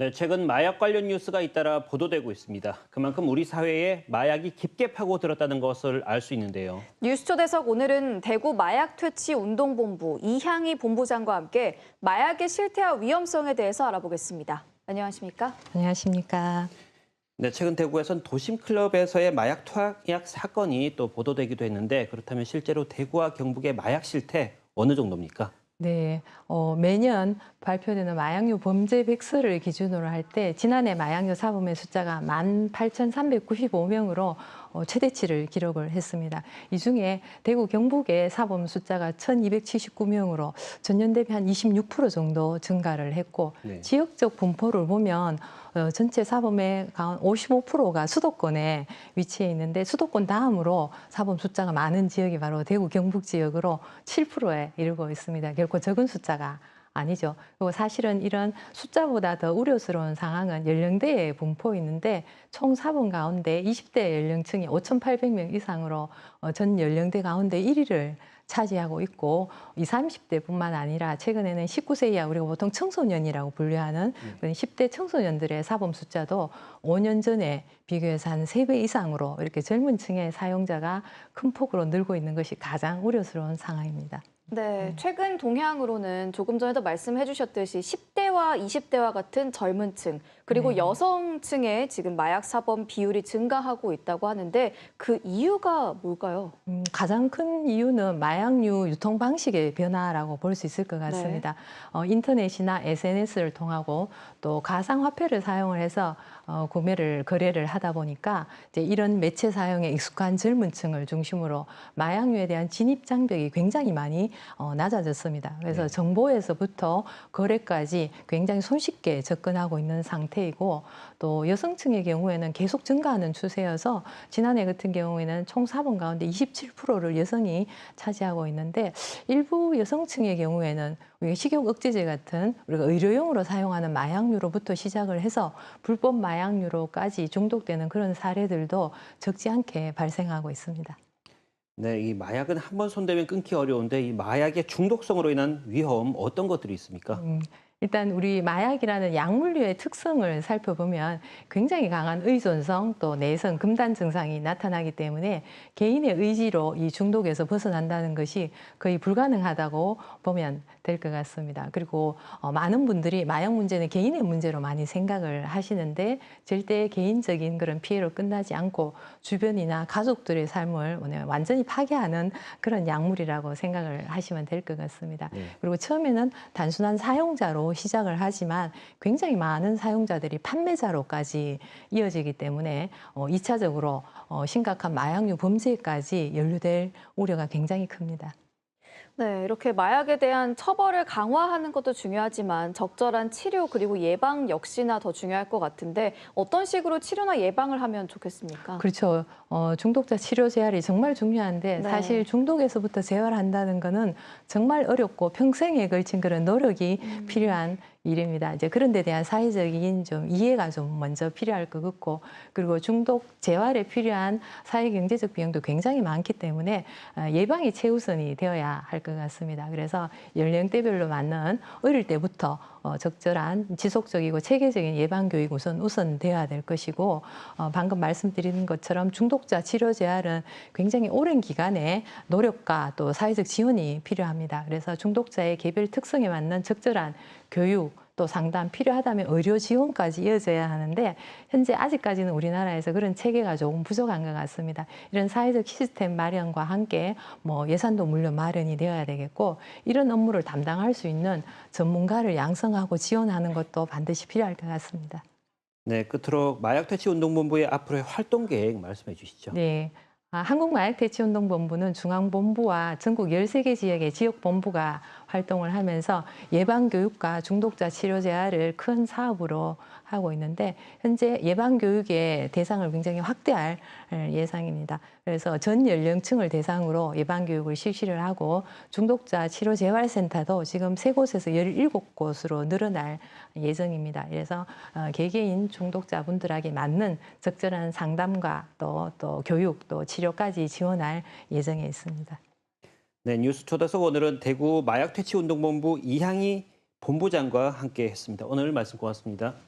네, 최근 마약 관련 뉴스가 잇따라 보도되고 있습니다. 그만큼 우리 사회에 마약이 깊게 파고들었다는 것을 알 수 있는데요. 뉴스 초대석 오늘은 대구 마약 퇴치 운동본부 이향희 본부장과 함께 마약의 실태와 위험성에 대해서 알아보겠습니다. 안녕하십니까? 안녕하십니까. 네, 최근 대구에선 도심 클럽에서의 마약 투약 사건이 또 보도되기도 했는데 그렇다면 실제로 대구와 경북의 마약 실태 어느 정도입니까? 네, 어, 매년 발표되는 마약류 범죄 백서를 기준으로 할 때 지난해 마약류 사범의 숫자가 18,395명으로 어, 최대치를 기록을 했습니다. 이 중에 대구 경북의 사범 숫자가 1,279명으로 전년 대비 한 26% 정도 증가를 했고 네. 지역적 분포를 보면 어, 전체 사범의 가운 55%가 수도권에 위치해 있는데 수도권 다음으로 사범 숫자가 많은 지역이 바로 대구 경북 지역으로 7%에 이르고 있습니다. 결코 적은 숫자가 아니죠. 그리고 사실은 이런 숫자보다 더 우려스러운 상황은 연령대에 분포 있는데 총 사범 가운데 20대 연령층이 5,800명 이상으로 어, 전 연령대 가운데 1위를 차지하고 있고 20, 30대뿐만 아니라 최근에는 19세 이하 우리가 보통 청소년이라고 분류하는 그런 10대 청소년들의 사범 숫자도 5년 전에 비교해서 한 3배 이상으로 이렇게 젊은 층의 사용자가 큰 폭으로 늘고 있는 것이 가장 우려스러운 상황입니다. 네, 최근 동향으로는 조금 전에도 말씀해 주셨듯이 10대와 20대와 같은 젊은 층, 그리고 네. 여성층의 지금 마약 사범 비율이 증가하고 있다고 하는데 그 이유가 뭘까요? 음, 가장 큰 이유는 마약류 유통 방식의 변화라고 볼 수 있을 것 같습니다. 어, 인터넷이나 SNS를 통하고 또 가상화폐를 사용을 해서 어, 구매를 거래를 하다 보니까 이제 이런 매체 사용에 익숙한 젊은 층을 중심으로 마약류에 대한 진입 장벽이 굉장히 많이 어, 낮아졌습니다. 그래서 네. 정보에서부터 거래까지 굉장히 손쉽게 접근하고 있는 상태이고 또 여성층의 경우에는 계속 증가하는 추세여서 지난해 같은 경우에는 총 사범 가운데 27%를 여성이 차지하고 있는데 일부 여성층의 경우에는 식욕 억제제 같은 우리가 의료용으로 사용하는 마약류로부터 시작을 해서 불법 마약류로까지 중독되는 그런 사례들도 적지 않게 발생하고 있습니다. 네, 이 마약은 한 번 손대면 끊기 어려운데 이 마약의 중독성으로 인한 위험 어떤 것들이 있습니까? 음, 일단 우리 마약이라는 약물류의 특성을 살펴보면 굉장히 강한 의존성 또 내성 금단 증상이 나타나기 때문에 개인의 의지로 이 중독에서 벗어난다는 것이 거의 불가능하다고 보면 될 것 같습니다. 그리고 어, 많은 분들이 마약 문제는 개인의 문제로 많이 생각을 하시는데 절대 개인적인 그런 피해로 끝나지 않고 주변이나 가족들의 삶을 완전히 파괴하는 그런 약물이라고 생각을 하시면 될 것 같습니다. 네. 그리고 처음에는 단순한 사용자로 시작을 하지만 굉장히 많은 사용자들이 판매자로까지 이어지기 때문에 어, 2차적으로 어, 심각한 마약류 범죄까지 연루될 우려가 굉장히 큽니다. 네, 이렇게 마약에 대한 처벌을 강화하는 것도 중요하지만 적절한 치료 그리고 예방 역시나 더 중요할 것 같은데 어떤 식으로 치료나 예방을 하면 좋겠습니까? 그렇죠. 어, 중독자 치료 재활이 정말 중요한데 네. 사실 중독에서부터 재활한다는 거는 정말 어렵고 평생에 걸친 그런 노력이 음. 필요한 일입니다. 이제 그런 데 대한 사회적인 좀 이해가 좀 먼저 필요할 것 같고 그리고 중독 재활에 필요한 사회 경제적 비용도 굉장히 많기 때문에 아, 예방이 최우선이 되어야 할 것 같습니다. 그래서 연령대별로 맞는 어릴 때부터 어, 적절한 지속적이고 체계적인 예방 교육 우선 우선되어야 될 것이고 어, 방금 말씀드린 것처럼 중독자 치료 재활은 굉장히 오랜 기간의 노력과 또 사회적 지원이 필요합니다. 그래서 중독자의 개별 특성에 맞는 적절한 교육 또 상담 필요하다면 의료 지원까지 이어져야 하는데 현재 아직까지는 우리나라에서 그런 체계가 조금 부족한 것 같습니다. 이런 사회적 시스템 마련과 함께 뭐 예산도 물론 마련이 되어야 되겠고 이런 업무를 담당할 수 있는 전문가를 양성하고 지원하는 것도 반드시 필요할 것 같습니다. 네, 끝으로 마약 퇴치 운동본부의 앞으로의 활동 계획 말씀해 주시죠. 네. 아, 한국마약대치운동본부는 중앙본부와 전국 13개 지역의 지역본부가 활동을 하면서 예방교육과 중독자 치료 재활을 큰 사업으로 하고 있는데 현재 예방교육의 대상을 굉장히 확대할 예상입니다. 그래서 전 연령층을 대상으로 예방교육을 실시를 하고 중독자 치료 재활센터도 지금 세 곳에서 17곳으로 늘어날 예정입니다. 그래서 어, 개개인 중독자분들에게 맞는 적절한 상담과 또, 또 교육 또 치료까지 지원할 예정에 있습니다. 네, 뉴스 초대석 오늘은 대구 마약 퇴치 운동본부 이향희 본부장과 함께 했습니다. 오늘 말씀 고맙습니다.